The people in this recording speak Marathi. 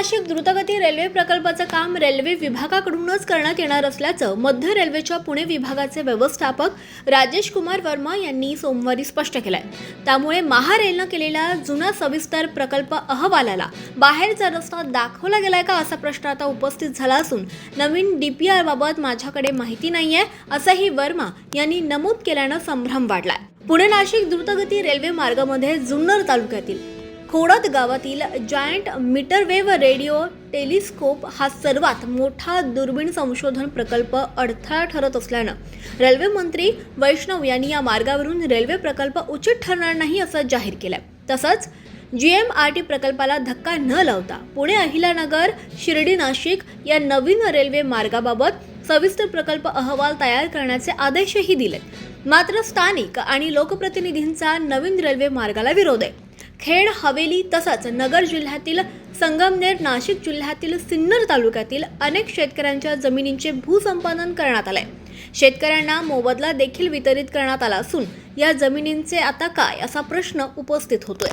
नाशिक द्रुतगती रेल्वे प्रकल्पाचं काम रेल्वे विभागाकडूनच करण्यात येणार असल्याचं मध्य रेल्वेच्या पुणे विभागाचे व्यवस्थापक राजेश कुमार वर्मा यांनी सोमवारी स्पष्ट केलंय. त्यामुळे महारेलनं केलेला जुना सविस्तर प्रकल्प अहवालाला बाहेरचा रस्ता दाखवला गेलाय का असा प्रश्न आता उपस्थित झाला असून नवीन डीपीआर बाबत माझ्याकडे माहिती नाहीये असंही वर्मा यांनी नमूद केल्यानं संभ्रम वाढलाय. पुणे नाशिक द्रुतगती रेल्वे मार्गामध्ये जुन्नर तालुक्यातील खोडद गावातील जायंट मीटरवेव्ह रेडिओ टेलिस्कोप हा सर्वात मोठा दुर्बीण संशोधन प्रकल्प अडथळा ठरत असल्यानं रेल्वे मंत्री वैष्णव यांनी या मार्गावरून रेल्वे प्रकल्प उचित ठरणार नाही असं जाहीर केलंय. तसंच जी एम आर टी प्रकल्पाला धक्का न लावता पुणे अहिलानगर शिर्डी नाशिक या नवीन रेल्वे मार्गाबाबत सविस्तर प्रकल्प अहवाल तयार करण्याचे आदेशही दिले मात्र स्थानिक आणि लोकप्रतिनिधींचा नवीन रेल्वे मार्गाला विरोध आहे. खेड हवेली तसंच नगर जिल्ह्यातील संगमनेर नाशिक जिल्ह्यातील सिन्नर तालुक्यातील अनेक शेतकऱ्यांच्या जमिनींचे भूसंपादन करण्यात आले शेतकऱ्यांना मोबदला देखील वितरित करण्यात आला असून या जमिनींचे आता काय असा प्रश्न उपस्थित होतोय.